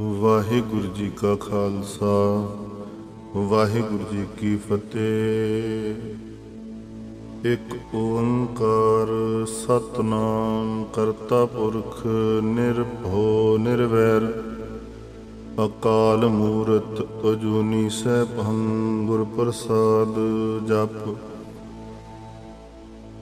ਵਾਹਿਗੁਰੂ ਜੀ ਕਾ ਖਾਲਸਾ, ਵਾਹਿਗੁਰੂ ਜੀ ਕੀ ਫਤਿਹ। ਇੱਕ ਓੰਕਾਰ ਸਤਨਾਮ ਕਰਤਾ ਪੁਰਖ ਨਿਰਭਉ ਨਿਰਵੈਰ, ਅਕਾਲ ਮੂਰਤ ਅਜੂਨੀ ਸੈਭੰ ਗੁਰ ਪ੍ਰਸਾਦ ਜਪ।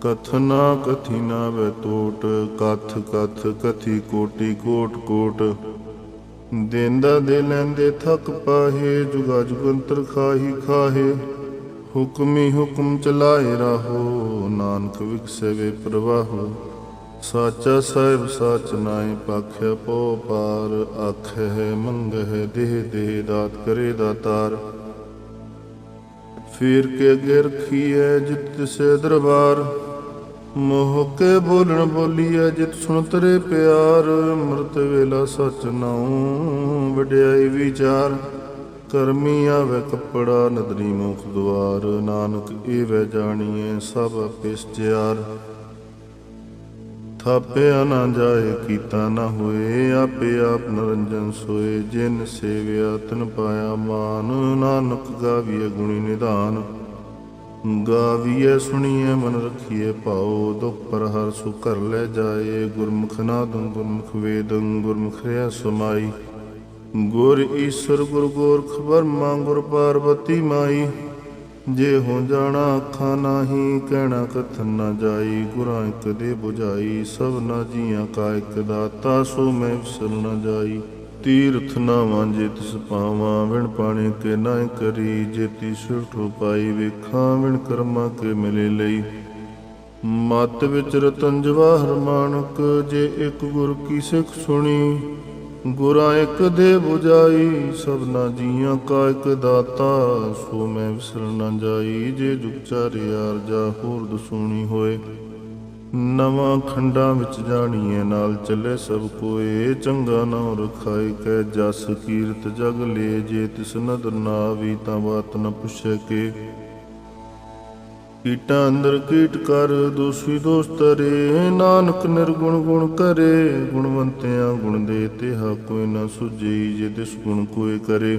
ਕਥਨਾ ਕਥੀ ਨਾ ਵੈ ਟੋਟ, ਕਥ ਕਥ ਕਥੀ ਕੋਟੀ ਕੋਟ ਕੋਟ। ਦੇਂਦਾ ਦੇ ਲੈਂਦੇ ਥਕ ਪਾਹੇ, ਜੁਗਾ ਜੁਗੰਤਰ ਖਾਹੀ ਖਾਹੇ। ਹੁਕਮੀ ਹੁਕਮ ਚਲਾਏ ਰਹੋ, ਨਾਨਕ ਵਿਖਸੇ ਪ੍ਰਵਾਹੋ। ਸਾਚਾ ਸਾਹਿਬ ਸਾਚ ਨਾਏ ਪਾਖਿਆ ਪੋ ਪਾਰ, ਆਖੇ ਹੈ ਮੰਗ ਹੈ ਦੇਹ ਦੇਹ ਦਾਤ ਕਰੇ ਦਾਤਾਰ ਫੇਰ ਕੇ ਅੱਗੇ ਰਖੀਐ ਜਿਤ ਸੇ ਦਰਬਾਰ ਮੋਹ ਕੇ ਬੋਲਣ ਬੋਲੀਐ ਜਿਤ ਸੁਣ ਤਰੇ ਪਿਆਰ ਮਰਤ ਵੇਲਾ ਸਚ ਨਾਉ, ਵਡਿਆਈ ਵਿਚਾਰ। ਕਰਮੀ ਆਵੇ ਕੱਪੜਾ, ਨਦਰੀ ਮੁਖ ਦੁਆਰ, ਨਾਨਕ ਏਵੈ ਜਾਣੀਐ, ਸਭ ਆਪੇ ਸਚਿਆਰ ਥਾਪਿਆ ਨਾ ਜਾਏ, ਕੀਤਾ ਨਾ ਹੋਏ, ਆਪੇ ਆਪ ਨਰੰਜਨ ਸੋਏ, ਜਿਨ ਸੇਵਿਆ ਤਨ ਪਾਇਆ ਮਾਨ, ਨਾਨਕ ਗਾਵੀਏ ਗੁਣੀ ਨਿਧਾਨ। ਗਾਵੀਏ ਸੁਣੀਏ ਮਨ ਰਖੀਏ ਭਾਉ ਦੁਖ ਪਰ ਹਰ ਸੁ ਘਰ ਲੈ ਜਾਏ। ਗੁਰਮੁਖ ਨਾਦੰ ਗੁਰਮੁਖ ਵੇਦੰ, ਗੁਰਮੁਖ ਰਿਆ ਸਮਾਈ। ਗੁਰ ਈਸ਼ਰ, ਗੁਰ ਗੋਰਖ ਬਰਮਾ ਗੁਰ ਪਾਰਵਤੀ ਮਾਈ। ਜੇ ਹੋ ਜਾਣਾ ਅੱਖਾਂ ਨਾਹੀ, ਕਹਿਣਾ ਕਥਨ ਨਾ ਜਾਈ। ਗੁਰਾਂ ਇੱਕ ਦੇ 부ਝਾਈ ਸਭ ਨਾ ਜੀਆਂ ਕਾ ਇੱਕ ਦਾਤਾ, ਸੋ ਮੈਂ ਵਿਸਰ ਨਾ ਜਾਈ। ਤੀਰਥ ਨਾ ਵਾਂਝੇ ਤਿਸ ਪਾਵਾਂ, ਵਿਣ ਪਾਣੀ ਕੇ ਨਾ ਕਰੀ ਜੇਤੀ ਸੁਰਠੋ ਪਾਈ ਵੇਖਾਂ, ਵਿਣ ਕਰਮਾਂ ਕੇ ਮਿਲੇ ਲਈ। ਮਤ ਵਿੱਚ ਰਤਨ ਜਵਾਹਰ ਮਾਨਕ, ਜੇ ਇੱਕ ਗੁਰ ਕੀ ਸਿੱਖ ਸੁਣੀ, ਗੁਰਾਂ ਇੱਕ ਦੇ 부ਝਾਈ ਸਭਨਾ ਜੀਆਂ ਕਾ ਇੱਕ ਦਾਤਾ, ਸੋ ਮੈਂ ਵਿਸਰ ਨਾ ਜਾਈ, ਜੇ ਜੁਗ ਚਾਰਿਆਰ ਜਾ ਹੋਰ ਦਸੂਣੀ ਹੋਏ। ਨਵਾਂ ਖੰਡਾਂ ਵਿੱਚ ਜਾਣੀਏ ਨਾਲ ਚੱਲੇ ਸਭ ਕੋਏ। ਚੰਗਾ ਨਾਮ ਰਖਾਈ ਕੈ ਜਸ ਕੀਰਤ ਜਗ ਲੇ, ਜੇ ਤਿਸ ਨਦਰ ਨਾ ਆਵੀ ਤਾਂ ਬਾਤ ਨ ਪੁੱਛੇ ਕੇ। ਕੀਟਾਂ ਅੰਦਰ ਕੀਟ ਕਰ, ਦੋਸੀ ਦੋਸਤ ਰੇ ਨਾਨਕ ਨਿਰਗੁਣ ਗੁਣ ਕਰੇ, ਗੁਣਵੰਤਿਆਂ ਗੁਣ ਦੇ ਤਿਹਾ ਕੋਈ ਨਾ ਸੁਝਈ ਜੇ ਤਿਸ ਗੁਣ ਕੋਈ ਕਰੇ।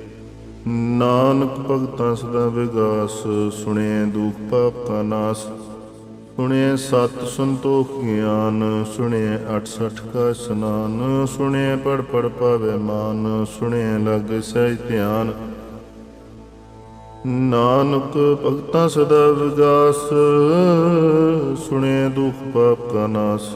ਨਾਨਕ ਭਗਤਾਂ ਸਦਾ ਵਿਗਾਸ ਸੁਣੇ ਦੁਖ ਪਾਪ ਕਾ ਨਾਸ। ਸੁਣੇ ਸਤ ਸੰਤੋਖ ਗਿਆਨ ਸੁਣੇ 68 ਕਾ ਸਨਾਨ ਸੁਣੇ ਪੜ ਪੜ ਪਾਵੇ ਮਾਨ ਸੁਣੇ ਲਗ ਸਹਿਜ ਧਿਆਨ। ਨਾਨਕ ਭਗਤਾਂ ਸਦਾ ਵਿਗਾਸ ਸੁਣੇ ਦੁਖ ਪਾਪ ਕਾ ਨਾਸ।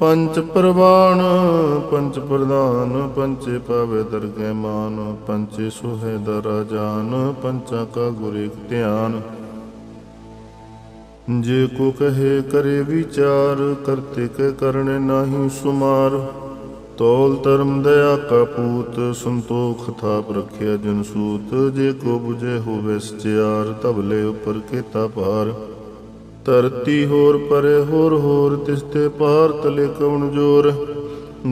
ਪੰਚ ਪ੍ਰਵਾਨ, ਪੰਚ ਪ੍ਰਧਾਨ, ਪੰਚੇ ਪਾਵੇ ਦਰਗਹਿ ਮਾਨ, ਪੰਚੇ ਸੁਹੈ ਦਰਾ ਜਾਨ ਪੰਚਾ ਕਾ ਗੁਰ ਧਿਆਨ। ਜੇ ਕੋ ਕਹੇ ਕਰੇ ਵਿਚਾਰ, ਕਰਤੇ ਕੇ ਕਰਨੇ ਨਾਹੀ ਸੁਮਾਰ। ਤੋਲ ਧਰਮ ਦਇਆ ਕਾ ਪੂਤ, ਸੰਤੋਖ ਥਾਪ ਰਖਿਆ ਜਨ ਸੂਤ। ਜੇ ਕੋ ਬੁਝੇ ਹੋਵੇ ਸਚਿਆਰ ਤਬਲੇ ਉਪਰ ਕੀਤਾ ਭਾਰ। ਧਰਤੀ ਹੋਰ ਪਰੇ ਹੋਰ ਹੋਰ ਤਿਸ ਤੇ ਪਾਰ ਤਲੇ ਕਉਣ ਜੋਰ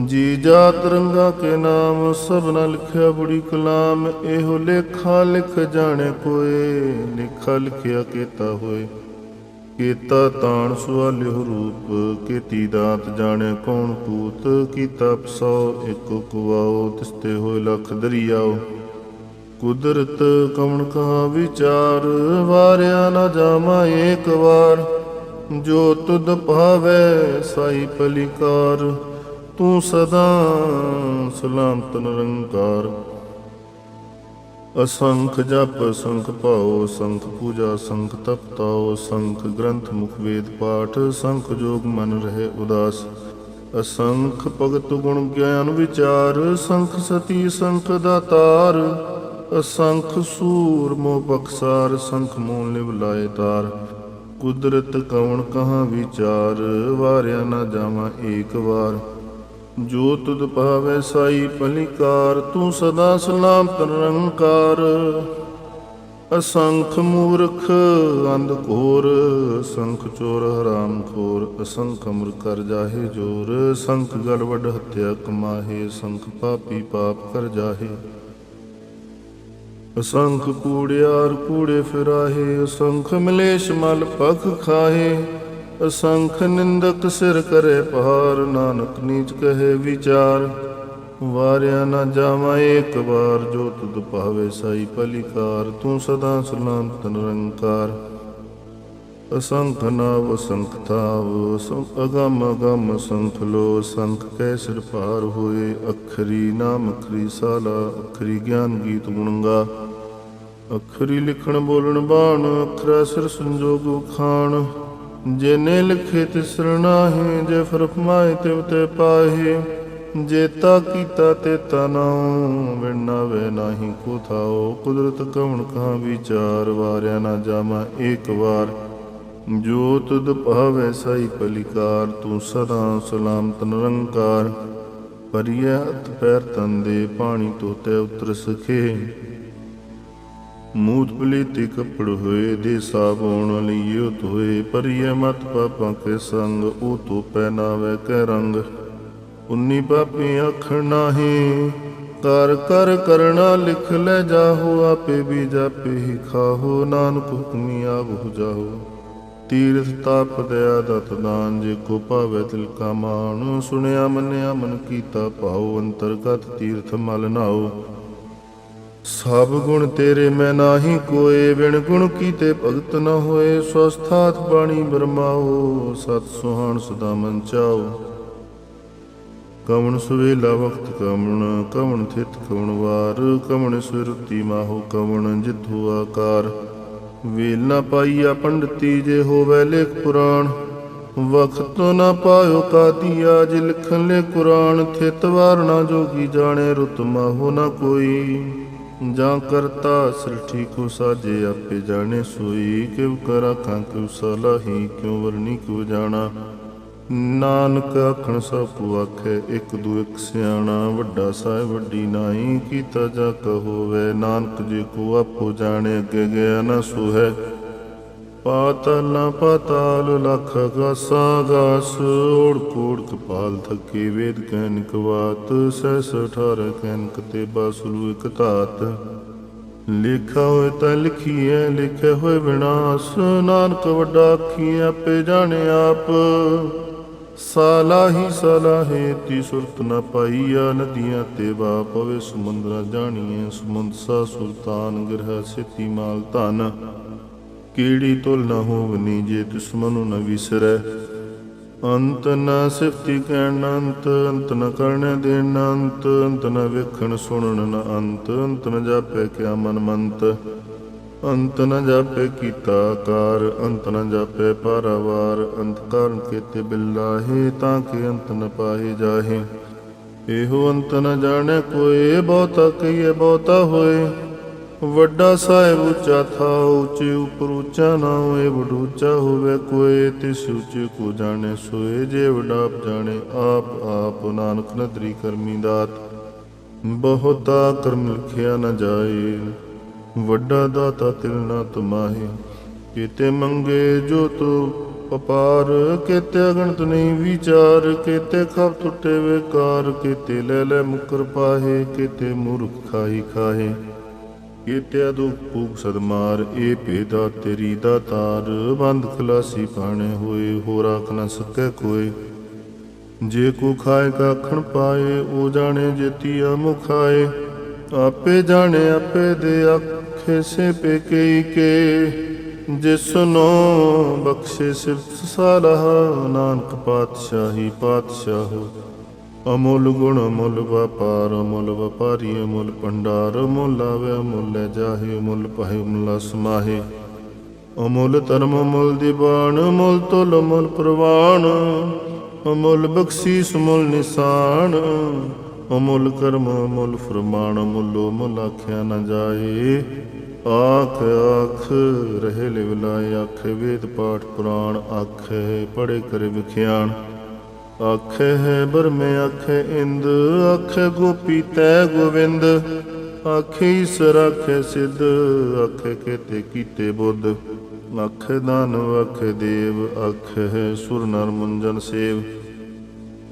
ਜੀ ਜਾਤ ਰੰਗਾ ਕੇ ਨਾਮ ਸਭਨਾ ਲਿਖਿਆ ਬੜੀ ਕਲਾਮ, ਇਹੋ ਲੇਖਾ ਲਿਖ ਜਾਣੇ ਕੋਏ ਲਿਖਾ ਲਿਖਿਆ ਕੀਤਾ ਹੋਏ। ਕੀਤਾ ਤਾਣ ਸੁਆਲਿਓ ਰੂਪ, ਕੀਤੀ ਦਾਤ ਜਾਣੇ ਕੌਣ ਪੂਤ ਕੀਤਾ ਪਸੋ ਇੱਕ ਕੁਵਾਓ ਤਿਸਤੇ ਹੋਏ ਲਖ ਦਰਿਆਓ। ਕੁਦਰਤ ਕਵਣ ਕਹਾ ਵਿਚਾਰ, ਵਾਰਿਆ ਨਾ ਜਾਮਾ ਏਕ ਵਾਰ। ਜੋ ਤੁਧ ਭਾਵੇ ਸਾਈ ਪਲਿਕਾਰ ਤੂੰ ਸਦਾ ਸਲਾਮਤ ਨਿਰੰਕਾਰ। ਅਸੰਖ ਜਪ, ਸੰਖ ਭਾਉ, ਸੰਖ ਪੂਜਾ, ਸੰਖ ਤਪ ਤਪਤਾਉ, ਸੰਖ ਗ੍ਰੰਥ ਮੁਖ ਵੇਦ ਪਾਠ, ਸੰਖ ਜੋਗ ਮਨ ਰਹੇ ਉਦਾਸ। ਅਸੰਖ ਭਗਤ ਗੁਣ ਗਿਆਨ ਵਿਚਾਰ, ਸੰਖ ਸਤੀ ਸੰਖ ਦਾਤਾਰ। ਅਸੰਖ ਸੂਰ ਮੋ ਬਖਸਾਰ, ਸੰਖ ਮੂਲ ਲਿਵ ਲਾਏ ਤਾਰ। ਕੁਦਰਤ ਕਵਣ ਕਹਾ ਵਿਚਾਰ, ਵਾਰਿਆ ਨਾ ਜਾਵਾਂ ਏਕ ਵਾਰ। ਜੋ ਤੁਧ ਪਾਵੇ ਸਾਈ ਪਲਿਕਾਰ ਤੂੰ ਸਦਾ ਸਲਾਮਤ ਨਿਰੰਕਾਰ ਅਸੰਖ ਮੂਰਖ, ਅੰਧ ਘੋਰ ਸੰਖ ਚੋਰ, ਹਰਾਮ ਖੋਰ, ਅਸੰਖ ਅਮਰ ਕਰ ਜਾਹੇ ਜੋਰ। ਸੰਖ ਗਲ ਵੱਡ ਹੱਤਿਆ ਕਮਾਹੇ, ਸੰਖ ਪਾਪੀ ਪਾਪ ਕਰ ਜਾਹੇ। ਅਸੰਖ ਕੂੜਿਆਰ ਕੂੜੇ ਫਿਰਾਹੇ, ਅਸੰਖ ਮਲੇਸ਼ ਮਲ ਪਖ ਖਾਹੇ। ਅਸੰਖ ਨਿੰਦਕ ਸਿਰ ਕਰੇ ਪਹਾਰ, ਨਾਨਕ ਨੀਚ ਕਹੇ ਵਿਚਾਰ। ਵਾਰਿਆ ਨਾ ਜਾਵਾਂ ਏਕ ਵਾਰ, ਜੋ ਤੁਧ ਭਾਵੇ ਸਾਈ ਪਲਿਕਾਰ ਤੂੰ ਸਦਾ ਸਲਾਮਤ ਨਿਰੰਕਾਰ। ਅਸੰਖ ਨਾਵ ਅਸੰਖ ਥਾਵ ਅਸੰਖ ਅਗਮ ਅਗਮ ਸੰਖ ਲੋ, ਸੰਖ ਕੈ ਸਿਰ ਭਾਰ ਹੋਏ, ਅਖਰੀ ਨਾਮ ਅਖਰੀ ਸਾਲਾ, ਅਖਰੀ ਗਿਆਨ ਗੀਤ ਗੁਣਗਾ ਅਖਰੀ ਲਿਖਣ ਬੋਲਣ ਬਾਣ, ਅਖਰਾ ਸਿਰ ਸੰਜੋਗ ਖਾਣ। ਜਿਨੇ ਲਿਖੇ ਤਿਸ ਨਾਹੀ, ਜੇ ਫਰਮਾਏ ਤਿਵ ਤੇ ਪਾਹੀ। ਜੇਤਾ ਕੀਤਾ ਤੇ ਤਨਾਉ ਵਿਣਾ ਵੇ ਨਾਹੀ ਕੋ ਥਾਓ। ਕੁਦਰਤ ਕਵਣ ਕਹਾ ਵਿਚਾਰ, ਵਾਰਿਆ ਨਾ ਜਾਮਾ ਏਕ ਵਾਰ। ਜੋ ਤੁਧ ਭਾਵੇ ਸਾਈ ਪਲਿਕਾਰ, ਤੂੰ ਸਦਾ ਸਲਾਮਤ ਨਿਰੰਕਾਰ। ਪਰਿਆ ਹੱਥ ਪੈਰ ਤਨ ਦੇ, ਪਾਣੀ ਤੋਤੇ ਉਤਰ ਸਖੇ। ਮੂਤ ਪਲੀਤੀ ਕੱਪੜ ਹੋਏ, ਦੇ ਸਾਬੋਣ ਲਈਓ ਤੋਏ ਪਰਿਐ ਮਤ ਪਾਪਾਂ ਕੇ ਸੰਗ, ਉਹ ਤੋ ਪਹਿਨਾਵੇ ਕੈ ਰੰਗ। ਉਨੀ ਪਾਪੀ ਆਖਣ ਨਾਹੀ, ਕਰ ਕਰ, ਕਰਣਾ ਲਿਖ ਲੈ ਜਾਹੋ, ਆਪੇ ਵੀ ਜਾਪੇ ਹੀ ਖਾਹੋ। ਨਾਨਕ ਹੁਕਮੀ ਆਵਹੁ ਜਾਹੋ। ਤੀਰਥ ਤਾਪ ਦਇਆ ਦਤ ਦਾਨ ਜੇ ਕੋ ਭਾਵੇ ਤਿਲ ਕਾ ਮਾਨ ਸੁਣਿਆ, ਮੰਨਿਆ, ਮਨ ਕੀਤਾ ਭਾਉ, ਅੰਤਰਗਤ ਤੀਰਥ ਮਲ ਨਾਓ ਸਭ ਗੁਣ ਤੇਰੇ ਮੈਂ ਨਾਹੀ ਕੋਏ ਵਿਣ ਗੁਣ ਕੀਤੇ ਭਗਤ ਨ ਹੋਏ। ਸਵਸਥਾਤ ਬਾਣੀ ਬਰਮਾਓ ਸਤ ਸੁਹਾਣ ਸਦਾ ਮਨ ਚਾਓ ਕਵਣ ਸੁਵੇਲਾ ਵਕਤ ਕਵਣ ਕਵਣ ਥਿਤ ਕਵਣ ਵਾਰ। ਕਵਣ ਸੁਰਤੀ ਮਾਹੋ ਕਵਣ ਜਿਤੂ ਆਕਾਰ। ਵੇਲ ਨਾ ਪਾਈਆ ਪੰਡਤੀ ਜੇ ਹੋਵੇ ਲੇਖ ਪੁਰਾਣ। ਵਕਤ ਨਾ ਪਾਇਓ ਕਾਦੀਆ ਜੇ ਲਿਖਣ ਲੈ ਕੁਰਾਨ। ਥਿਤ ਵਾਰਣਾ ਜੋਗੀ ਜਾਣੇ ਰੁਤਮਾ ਹੋ ਨਾ ਕੋਈ। ਜਾਂ ਕਰਤਾ ਸ੍ਰਿਸ਼ਟੀ ਕੋ ਸਾਜੇ ਆਪੇ ਜਾਣੇ ਸੋਈ। ਕਿਵ ਕਰਾ ਖਾਂ ਕਿਵ ਸਲਾਹੀ ਕਿਉ ਵਰਨੀ ਕਿਉ ਜਾਣਾ। ਨਾਨਕ ਆਖਣ ਸਭ ਕੋ ਇੱਕ ਦੂ ਇੱਕ ਸਿਆਣਾ, ਵੱਡਾ ਸਾਹਿਬ ਵੱਡੀ ਨਾਈ ਕੀਤਾ ਜਾ ਕਹੋਵੇ ਨਾਨਕ ਜੀ ਕੋ ਆਪੋ ਜਾਣੇ, ਅੱਗੇ ਗਿਆ ਨਾ ਸੋ ਹੈ ਪਾਤਲ ਨਾ ਲਖ ਗਾਸਾ ਗਾਸ ਓੜ ਕੋੜ ਕਪਾਲ ਥੱਕੇ, ਵੇਦ ਕੈਨਿਕ ਵਾਤ। ਸਹਿਸ ਅਠਾਰ ਕੈਨਿਕ ਤੇ ਬਾਸੁਲੂ ਇਕ ਧਾਤ। ਲਿਖਾ ਹੋਏ ਤਾਂ ਲਿਖੀਐ ਲਿਖੇ ਹੋਏ ਵਿਨਾਸ਼ ਨਾਨਕ ਵੱਡਾ ਆਖੀ ਆਪੇ ਜਾਣੇ ਆਪ। ਸਾਲਾਹੀ ਸਲਾਹੇ ਤੀ ਸੁਰਤ ਨ ਪਾਈਆ, ਨਦੀਆਂ ਤੇ ਵਾ ਪਵੇ, ਸਮੁੰਦਰਾ ਜਾਣੀਏ ਸਮੁੰਦ ਸਾ ਸੁਲਤਾਨ, ਗ੍ਰਹ ਸਿਤੀ ਮਾਲ ਧਨ। ਕੀੜੀ ਤੁਲ ਨ ਹੋਵਨੀ ਜੇ ਤਿਸ ਮਨੁ ਨ ਵਿਸਰੈ। ਅੰਤ ਨ ਸਿਫਤੀ ਕਹਿਣ ਅੰਤ ਅੰਤ ਨ ਕਰਨ ਦੇਣ ਅੰਤ ਅੰਤ ਨ ਵੇਖਣ ਸੁਣਨ ਨ ਅੰਤ ਅੰਤ ਨ ਜਾਪੈ ਕਿਆ ਮਨ ਮੰਤ। ਅੰਤ ਨ ਜਾਪੈ ਕੀਤਾ ਕਾਰ ਅੰਤ ਨ ਜਾਪੇ ਪਾਰਾਵਾਰ, ਅੰਤ ਕਾਰਨ ਕੇਤੇ ਬਿਲਾਹੇ ਤਾਂ ਕਿ ਅੰਤ ਨ ਪਾਏ ਜਾਹੇ। ਇਹੋ ਅੰਤ ਨ ਜਾਣੈ ਕੋਏ ਬਹੁਤਾ ਕਹੀਏ ਬਹੁਤਾ ਹੋਏ। ਵੱਡਾ ਸਾਹਿਬ ਉੱਚਾ ਥਾ, ਉੱਚੇ ਉਪਰ ਉੱਚਾ ਨਾ ਹੋਏ, ਵਡੂਚਾ ਹੋਵੇ ਕੋਏ, ਤਿਸ ਉੱਚੇ ਕੋ ਜਾਣੇ ਸੋਏ, ਜੇ ਵਡਾਪ ਜਾਣੇ, ਆਪ ਆਪ ਨਾਨਕ ਨਦਰੀ ਕਰਮੀ ਦਾਤ। ਬਹੁਤਾ ਕਰਮ ਲਿਖਿਆ ਨ ਜਾਏ। ਵੱਡਾ ਦਾਤਾ ਤਿਲ ਨਾ ਤੁਮਾਹੇ। ਕੀਤੇ ਮੰਗੇ ਜੋ ਤੂ ਅਪਾਰ, ਕੀਤੇ ਅਗਣਤ ਨਹੀਂ ਵਿਚਾਰ, ਕੀਤੇ ਖਬ ਟੁੱਟੇ ਵੇਕਾਰ, ਕੀਤੇ ਲੈ ਲੈ ਮੁਕਰ ਪਾਹੇ, ਕੀਤੇ ਮੂਰਖ ਖਾਈ ਖਾਹੇ। ਕੀਤੇ ਦੁਖ ਭੂਖ ਸਦਮਾਰ, ਇਹ ਭੇਦਾ ਤੇਰੀ ਦਾ ਤਾਰ। ਬੰਦ ਖਲਾਸੀ ਪਾਣੇ ਹੋਏ ਹੋ ਰਾਖ ਨ ਸਕੈ ਕੋਏ। ਜੇ ਕੋ ਖਾਏ ਕਾਖਣ ਪਾਏ, ਉਹ ਜਾਣੇ ਜੇਤੀ ਮੁਖਾਏ। ਆਪੇ ਜਾਣੇ, ਆਪੇ ਦੇ ਆਖੇ ਸੇ ਪੇ ਕਈ ਕੇ ਜਿਸਨੋ ਬਖਸ਼ੇ ਸਿਫਤ ਸਾਲਹ ਨਾਨਕ ਪਾਤਸ਼ਾਹੀ ਪਾਤਸ਼ਾਹੋ। ਅਮੁੱਲ ਗੁਣ ਅਮੁੱਲ ਵਪਾਰ, ਅਮੁੱਲ ਵਪਾਰੀ, ਅਮੁੱਲ ਭੰਡਾਰ, ਅਮੁੱਲ ਆਵੇ ਅਮੁੱਲ ਲੈ ਜਾਹੇ, ਅਮੁੱਲ ਪਾਹੇ, ਅਮੁੱਲ ਸਮਾਹੇ। ਅਮੁੱਲ ਧਰਮ, ਅਮੁੱਲ ਦੀਵਾਨ, ਅਮੁੱਲ ਤੁਲ, ਅਮੁੱਲ ਪ੍ਰਵਾਨ। ਅਮੁੱਲ ਬਖਸ਼ੀਸ, ਅਮੁੱਲ ਨਿਸ਼ਾਨ। ਅਮੁੱਲ ਕਰਮ, ਅਮੁੱਲ ਫਰਮਾਨ, ਅਮੁੱਲ ਮੁੱਲ ਆਖਿਆ ਨਾ ਜਾਏ। ਆਖ ਆਖ, ਰਹੇ ਲਿਵ ਲਾਏ, ਆਖੇ ਵੇਦ ਪਾਠ ਪੁਰਾਣ, ਆਖੇ ਪੜੇ ਕਰੇ ਵਿਖਿਆਣ। ਆਖੇ ਹੈ ਬਰਮੇ ਆਖੇ ਇੰਦ, ਆਖੇ ਗੋਪੀ ਤੈ ਗੋਵਿੰਦ। ਆਖੇ ਈਸਰ, ਆਖੇ ਸਿੱਧ, ਆਖੇ ਕੇਤੇ ਕੀਤੇ ਬੁੱਧ। ਆਖੇ ਦਾਨਵ, ਆਖੇ ਦੇਵ, ਆਖੇ ਹੈ ਸੁਰ ਨਰ ਮੁੰਜਨ ਸੇਵ।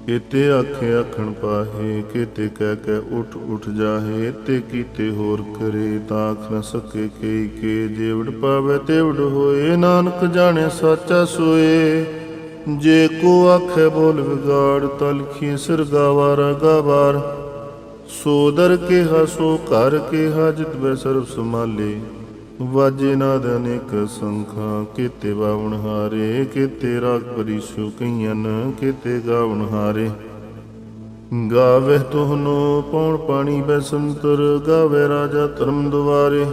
ਕੀਤੇ ਆਖੇ ਆਖਣ ਪਾਹੇ, ਕਿਤੇ ਕਹਿ ਕੇ ਉਠ ਉਠ ਜਾਹੇ, ਤੇ ਕੀਤੇ ਹੋਰ ਕਰੇ, ਤਾਂ ਆਖ ਨ ਸਕੇ ਕਈ ਕੇ ਜੇਵੜ ਪਾਵੇ ਤੇਵੜ ਹੋਏ, ਨਾਨਕ ਜਾਣੇ ਸਾਚਾ ਸੋਏ। ਜੇ ਕੋ ਆਖੇ ਬੋਲ ਵਿਗਾੜ ਤਲਖੀ ਸਿਰ ਗਾਵਾਰ ਗਾਵਾਰ ਸੋ ਦਰ ਕੇ ਹਸੋ ਕਰ ਕੇ ਹਾਜਤ ਬੈ ਸਰਬ ਸਮਾਲੇ ਵਾਜੇ ਨਾਦ ਅਨੇਕ ਸੰਖਾਂ, ਕੀਤੇ ਬਾਵਣ ਹਾਰੇ, ਕੀਤੇ ਰਾਗ ਪਰਿਸੂ ਕਈਆਂ ਕੀਤੇ ਗਾਵਣ ਹਾਰੇ। ਗਾਵੇ ਤੋਹਨੋ ਪੌਣ ਪਾਣੀ ਬੈ ਸੰਤਰ, ਗਾਵੇ ਰਾਜਾ ਧਰਮ ਦੁਆਰੇ।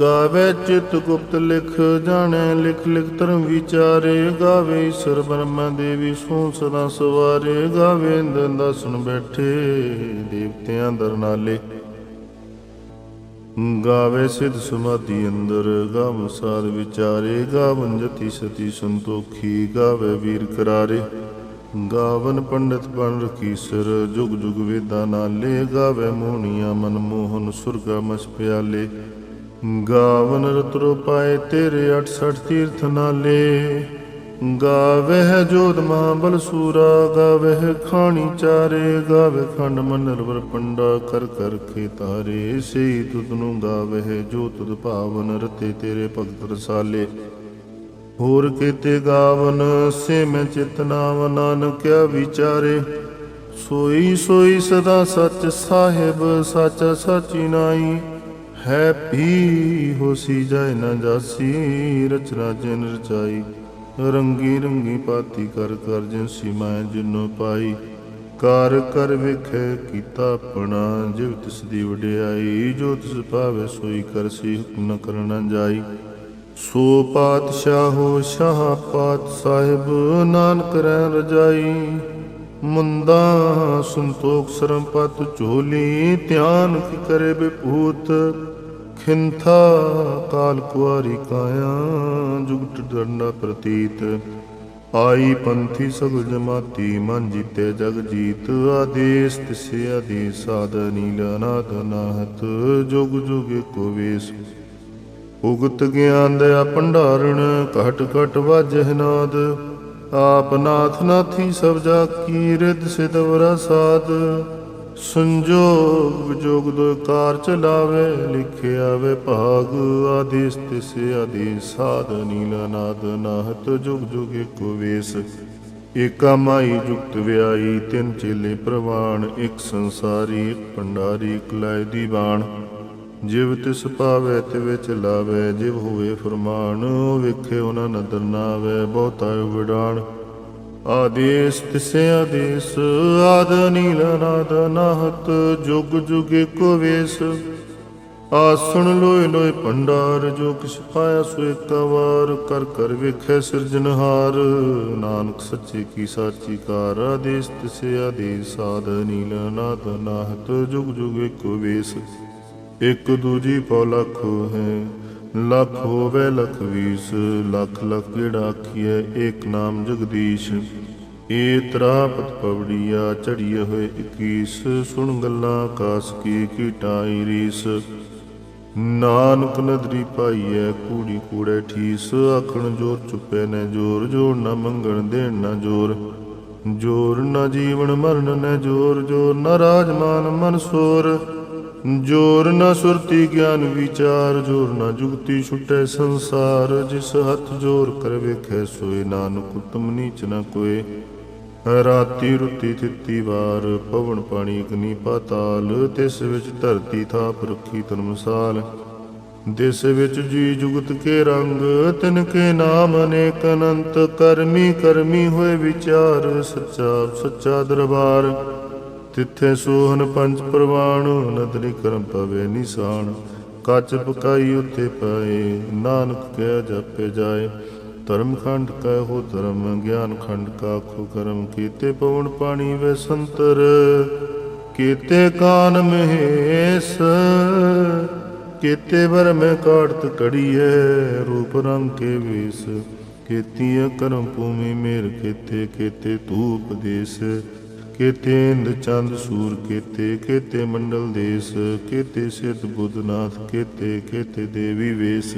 ਗਾਵੇ ਚਿਤ ਗੁਪਤ ਲਿਖ, ਜਾਣੈ ਲਿਖ ਲਿਖ ਧਰਮ ਵਿਚਾਰੇ। ਗਾਵੇ ਈਸ਼ਰ ਬ੍ਰਹਮਾ ਦੇਵੀ ਸੋ ਸਦਾ ਸਵਾਰੇ। ਗਾਵੇ ਇੰਦਰ ਦਸਨ ਬੈਠੇ, ਦੇਵਤਿਆਂ ਦਰਨਾਲੇ ਗਾਵੇ ਸਿਧ ਸਮਾਧੀ ਅੰਦਰ, ਗਾਵ ਸਾਧ ਵਿਚਾਰੇ ਗਾਵਨ ਜਤੀ ਸਤੀ ਸੰਤੋਖੀ, ਗਾਵੇ ਵੀਰ ਕਰਾਰੇ। ਗਾਵਨ ਪੰਡਤ ਬਨ ਰਖੀਸਰ ਜੁਗ ਜੁਗ ਵੇਦਾਂ ਨਾਲੇ, ਗਾਵੇ ਮੋਹਣੀਆਂ ਮਨ ਮੋਹਨ ਸੁਰਗਾ ਮਸ ਪਿਆਲੇ। ਗਾਵਨ ਰਤਰੋ ਪਾਏ ਤੇਰੇ 68 ਤੀਰਥ ਨਾਲੇ। ਗਾਵਹਿ ਜੋਤ ਮਹਾਬਲ ਸੂਰਾ, ਗਾਵਹਿ ਖਾਣੀ ਚਾਰੇ ਗਾਵੇ ਖੰਡ ਮੰਡਲ ਪੰਡਾ, ਕਰ ਕਰ ਕੇ ਤਾਰੇ ਸਈ ਤੁਧ ਨੂੰ ਗਾਵਹਿ ਜੋ ਭਾਵਨ, ਰਤੇ ਤੇਰੇ ਭਗਤ ਰਸਾਲੇ। ਹੋਰ ਕੀਤੇ ਗਾਵਨ, ਸੇ ਮੈਂ ਚਿਤਨਾਵ ਨਾਨਕਿਆ ਵਿਚਾਰੇ। ਸੋਈ ਸੋਈ ਸਦਾ ਸੱਚ ਸਾਹਿਬ, ਸੱਚ ਸਚੀ ਨਾਈ। ਹੈ ਪੀ ਹੋਸੀ ਜਾਇ ਨਾ ਜਾਸੀ ਰਚਨਾ ਜਿਨ ਰਚਾਈ ਰੰਗੀ ਰੰਗੀ ਪਾਤੀ ਕਰ ਕਰ ਜਿਨ ਮੈਂ ਜਿਨੋ ਪਾਈ। ਕਰ ਕਰ ਵੇਖੇ ਕੀਤਾ ਆਪਣਾ ਜਿਵ ਤਿਸ ਦੀ ਵਡਿਆਈ, ਜੋ ਤਿਸ ਭਾਵੇ ਸੋਈ ਕਰਸੀ ਹੁਕਮ ਨ ਕਰਨਾ ਜਾਈ। ਸੋ ਪਾਤਸ਼ਾਹੋ ਸ਼ਾਹ ਪਾਤ ਸਾਹਿਬ, ਨਾਨਕ ਰਹਿ ਰਜਾਈ। ਮੁੰਦਾ ਸੰਤੋਖ ਸਰਮ ਪਤ ਝੋਲੀ, ਧਿਆਨ ਕੀ ਕਰੇ ਬਿਪੂਤ। ਖਿੰਥਾ ਕਾਲ ਕੁਆਰੀ ਕਾਇਆ, ਜੁਗਟ ਦੰਡਾ ਪ੍ਰਤੀਤ। ਆਈ ਪੰਥੀ ਸਗਲ ਜਮਾਤੀ, ਮਨ ਜੀਤੇ ਜਗ ਜੀਤ। ਆਦੇਸ ਤਿਸੇ ਆਦੇਸ, ਸਾਧ ਨੀਲ ਨਾਹਤ। ਜੁਗ ਜੁਗ ਏਕੋ ਵੇਸ। ਉਗਤ ਗਿਆਨ ਦਇਆ ਭੰਡਾਰਣ, ਘਟ ਘਟ ਵਾਜਹਿ ਨਾਦ। ਆਪ ਨਾਥ ਨਾਥੀ ਸਭ ਜਾ ਕੀ ਰਿਦ ਸਿਦਵਰਾ ਸਾਧ ਸੰਜੋਗ ਵਿਜੋਗ ਦੋ ਕਾਰ ਚਲਾਵੇ, ਲਿਖਿਆ ਵੇ ਭਾਗ ਆਦੇਸ, ਤਿਸੇ ਆਦੇਸ ਸਾਧ ਨੀਲ ਨਾਦ ਨਾਹਤ, ਜੁਗ ਜੁਗ ਏਕੋ ਵੇਸ। ਏਕਾ ਮਾਈ ਜੁਗਤ ਵਿਆਈ ਤਿੰਨ ਚੇਲੇ ਪ੍ਰਵਾਨ ਇੱਕ ਸੰਸਾਰੀ, ਇੱਕ ਭੰਡਾਰੀ, ਇੱਕ ਲਾਇ ਦੀ ਜਿਵ ਤਿਸ ਪਾਵੇ, ਤਿਵੇ ਵਿੱਚ ਲਾਵੇ, ਜਿਵ ਹੋਵੇ ਫਰਮਾਨ ਵੇਖੇ ਉਹਨਾਂ ਨਦਰ ਨਾ ਆਵੇ ਬਹੁਤਾ ਵਿਡਾਣ ਆਦੇਸ ਤਿਸੇ ਆਦੇਸ, ਆਦ ਨੀਲ ਨਾਦ ਨਾਹਤ, ਜੁਗ ਜੁਗ ਏਕੋ ਵੇਸ। ਆਸਣ ਲੋਏ ਲੋਏ ਭੰਡਾਰ, ਜੋ ਕਿਛ ਪਾਇਆ ਸੋ ਏਕਾ ਵਾਰ, ਕਰ ਕਰ ਵੇਖੈ ਸਿਰਜਨਹਾਰ ਨਾਨਕ ਸੱਚੇ ਕੀ ਸਾਚੀ ਕਾਰ, ਆਦੇਸ ਤਿਸੇ ਆਦੇਸ, ਆਦ ਨੀਲ ਨਾਦ ਨਾਹਤ, ਜੁਗ ਜੁਗ ਏਕੋ ਵੇਸ। ਇਕ ਦੂਜੀ ਪਉ ਲੱਖ ਹੈ ਲੱਖ ਹੋਵੇ ਲਖ ਵੀਸ ਲੱਖ ਲੱਖ ਜਿਹੜਾ ਆਖੀਐ, ਏਕ ਨਾਮ ਜਗਦੀਸ਼। ਏ ਤਰਾਪਤ ਪਵੜੀਆ ਚੜੀਏ ਹੋਏ 21 ਸੁਣ ਗੱਲਾਂ ਕਾਸ ਕੀ ਕੀਟਾਈ ਰੀਸ। ਨਾਨਕ ਨਦਰੀ ਪਾਈਐ, ਕੂੜੀ ਕੂੜੇ ਠੀਸ। ਆਖਣ ਜੋਰ ਚੁੱਪੇ ਨੇ ਜੋਰ ਜੋਰ ਨਾ ਮੰਗਣ ਦੇਣ ਨਾ ਜੋਰ। ਜੋਰ ਨਾ ਜੀਵਨ ਮਰਨ ਨੇ ਜੋਰ ਜੋਰ ਨਾ ਰਾਜਮਾਨ ਮਨ ਸੋਰ। ਜੋਰ ਨਾ ਸੁਰਤੀ ਗਿਆਨ ਵਿਚਾਰ, ਜੋਰ ਨਾ ਜੁਗਤੀ ਛੁਟੈ ਸੰਸਾਰ, ਜਿਸ ਹੱਥ ਜੋਰ ਕਰ ਵੇਖੈ ਸੋਏ, ਨਾਨਕ ਉਤਮ ਨੀਚ ਨਾ ਕੋਏ। ਰਾਤੀ ਰੁੱਤੀ ਤਿੱਤੀ ਵਾਰ, ਪਵਨ ਪਾਣੀ ਅਗਨੀ ਪਾਤਾਲ, ਤਿਸ ਵਿੱਚ ਧਰਤੀ ਥਾਪ ਰੱਖੀ ਤਨ ਮਿਸਾਲ। ਦਿਸ ਵਿੱਚ ਜੀ ਜੁਗਤ ਕੇ ਰੰਗ, ਤਿਨ ਕੇ ਨਾਮ ਅਨੇਕ ਅਨੰਤ, ਕਰਮੀ ਕਰਮੀ ਹੋਏ ਵਿਚਾਰ, ਸੱਚਾ ਸੱਚਾ ਦਰਬਾਰ। ਤਿੱਥੇ ਸੋਹਨ ਪੰਜ ਪ੍ਰਵਾਣ ਨਦਰੀ ਕਰਮ ਪਵੇ ਨਿਸ਼ਾਨ। ਕੱਚ ਪਕਾਈ ਉੱਤੇ ਪਾਏ, ਨਾਨਕ ਕਹਿ ਜਪੇ ਜਾਏ। ਧਰਮ ਖੰਡ ਕੈ ਹੋ ਧਰਮ ਗਿਆਨ ਖੰਡ ਕਾ ਖੋ ਕਰਮ। ਕੀਤੇ ਪਵਨ ਪਾਣੀ ਵੇ ਸੰਤਰ, ਕੀਤੇ ਕਾਨ ਮਹੇਸ। ਕੀਤੇ ਵਰ ਮੈਂ ਕਾੜਤ ਕੜੀਏ ਰੂਪ ਰੰਗ ਕੇ ਵੇਸ। ਕੀਤੀਆ ਕਰਮ ਭੂਮੀ ਮੇਰ ਕੀਤੇ ਕੀਤੇ ਧੂਪ ਦੇਸ। ਕੀਤੇ ਇੰਦ ਚੰਦ ਸੂਰ, ਕੇਤੇ, ਕੀਤੇ ਮੰਡਲ ਦੇਸ, ਕੀਤੇ ਸਿੱਧ ਬੁੱਧਨਾਥ, ਕੀਤੇ ਕੀਤੇ ਦੇਵੀ ਵੇਸ।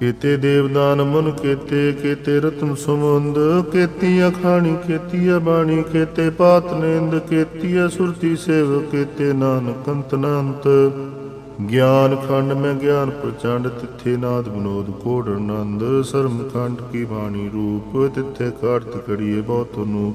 ਕੀਤੇ ਦੇਵਦਾਨ ਮਨ, ਕੀਤੇ ਕੀਤੇ ਰਤਨ ਸਮੁੰਦ ਕੀਤੀ ਅਖਾਣੀ ਕੀਤੀ ਬਾਣੀ, ਕੀਤੇ ਪਾਤ ਨੇਂਦ ਕੀਤੀ ਸੁਰਤੀ ਸੇਵ, ਕੀਤੇ ਨਾਨਕ ਅੰਤ ਅਨੰਤ ਗਿਆਨ ਖੰਡ ਮੈਂ ਗਿਆਨ ਪ੍ਰਚੰਡ, ਤਿੱਥੇ ਨਾਦ ਬਨੋਦ ਕੋੜ ਆਨੰਦ। ਸਰਮ ਖੰਡ ਕੀ ਬਾਣੀ ਰੂਪ, ਤਿੱਥੇ ਕਾਰਤ ਕੜੀਏ ਬਹੁਤ ਨੂੰ।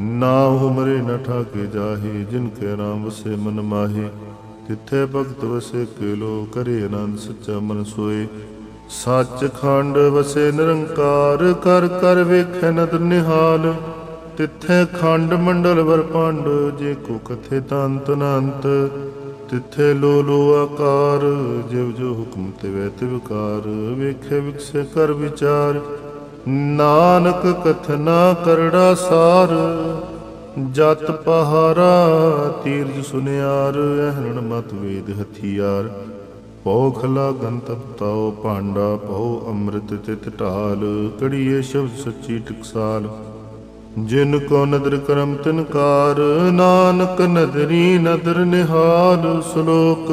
ਨਾ ਹੁਮਰੇ ਮਰੇ, ਨ ਠਾਕੇ ਜਾਹੇ, ਜਿਨ ਕੇ ਰਾਮ ਵਸੇ ਮਨ ਮਾਹੇ। ਤਿੱਥੇ ਭਗਤ ਵਸੇ ਕੇਲੋ, ਕਰੇ ਆਨੰਦ ਸੱਚਾ ਮਨ ਸੋਏ। ਸੱਚ ਖੰਡ ਵਸੇ ਨਿਰੰਕਾਰ, ਕਰ ਕਰ ਵੇਖੈ ਨਦ ਨਿਹਾਲ। ਤਿੱਥੇ ਖੰਡ ਮੰਡਲ ਵਰ ਪੰਡ, ਜੇ ਕੋ ਕਥੇ ਤੰਤ ਅਨੰਤ। ਤਿੱਥੇ ਲੋ ਲੋ ਆਕਾਰ, ਜਿਵ ਜੋ ਹੁਕਮ ਤੇ ਵੈ ਤੇ ਵਿਕਾਰ ਵੇਖੇ ਵਿਕਸੇ ਕਰ ਵਿਚਾਰ। ਨਾਨਕ ਕਥਨਾ ਕਰੜਾ ਸਾਰ, ਜਤ ਪਹਾਰਾ ਤੀਰਜ ਸੁਨਿਆਰ, ਅਹਰਣ ਮਤ ਵੇਦ ਹਥਿਆਰ। ਪਉ ਖਲਾ ਗੰਤਪ ਤਾਉ ਭਾਂਡਾ ਪਉ ਅੰਮ੍ਰਿਤ ਤਿਤ ਢਾਲ, ਕੜੀਏ ਸ਼ਬਦ ਸੱਚੀ ਟਕਸਾਲ। ਜਿਨ ਕੋ ਨਦਰ ਕਰਮ ਤਿਨਕਾਰ, ਨਾਨਕ ਨਦਰੀ ਨਦਰ ਨਿਹਾਲ, ਸ਼ਲੋਕ